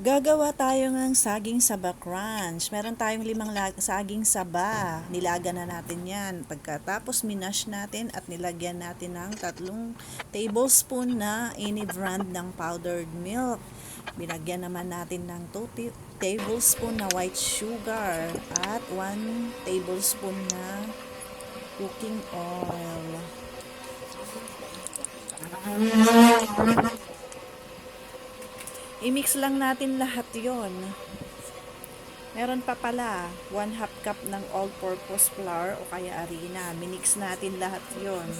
Gagawa tayo ng saging saba crunch. Meron tayong limang saging saba. Nilaga na natin yan. Pagkatapos minash natin at nilagyan natin ng tatlong tablespoon na any brand ng powdered milk. Binagyan naman natin ng 2 ti- tablespoon na white sugar at 1 tablespoon na cooking oil. I-mix lang natin lahat yon. Meron pa pala, 1 half cup ng all-purpose flour o kaya harina. Minix natin lahat yon.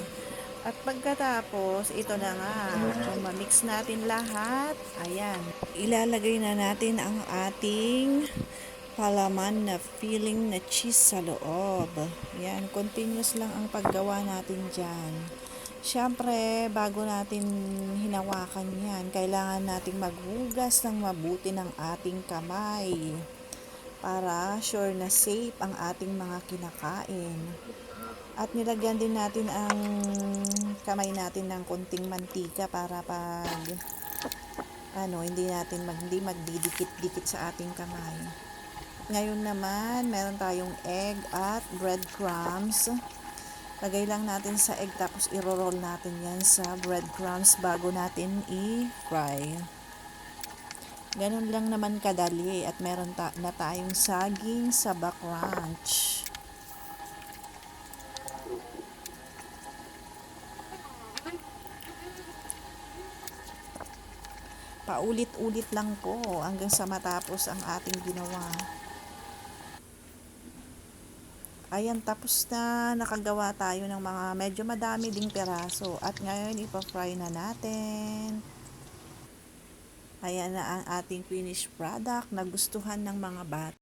At pagkatapos, ito na nga, kung mamix natin lahat, ayan, ilalagay na natin ang ating palaman na filling na cheese sa loob. Yan, continuous lang ang paggawa natin dyan. Siyempre, bago natin hinawakan yan, kailangan nating maghugas ng mabuti ng ating kamay para sure na safe ang ating mga kinakain. At nilagyan din natin ang kamay natin ng konting mantika para pag ano, hindi natin mag, hindi magdidikit-dikit sa ating kamay. Ngayon naman, meron tayong egg at breadcrumbs. Lagay lang natin sa egg tapos iro-roll natin yan sa breadcrumbs bago natin i-fry. Ganun lang naman kadali at meron ta- na tayong saging sa crunch. Paulit-ulit lang po hanggang sa matapos ang ating ginawa. Ayan, tapos na nakagawa tayo ng mga medyo madami ding peraso. At ngayon, ipa-fry na natin. Ayan na ang ating finished product na gustuhan ng mga bata.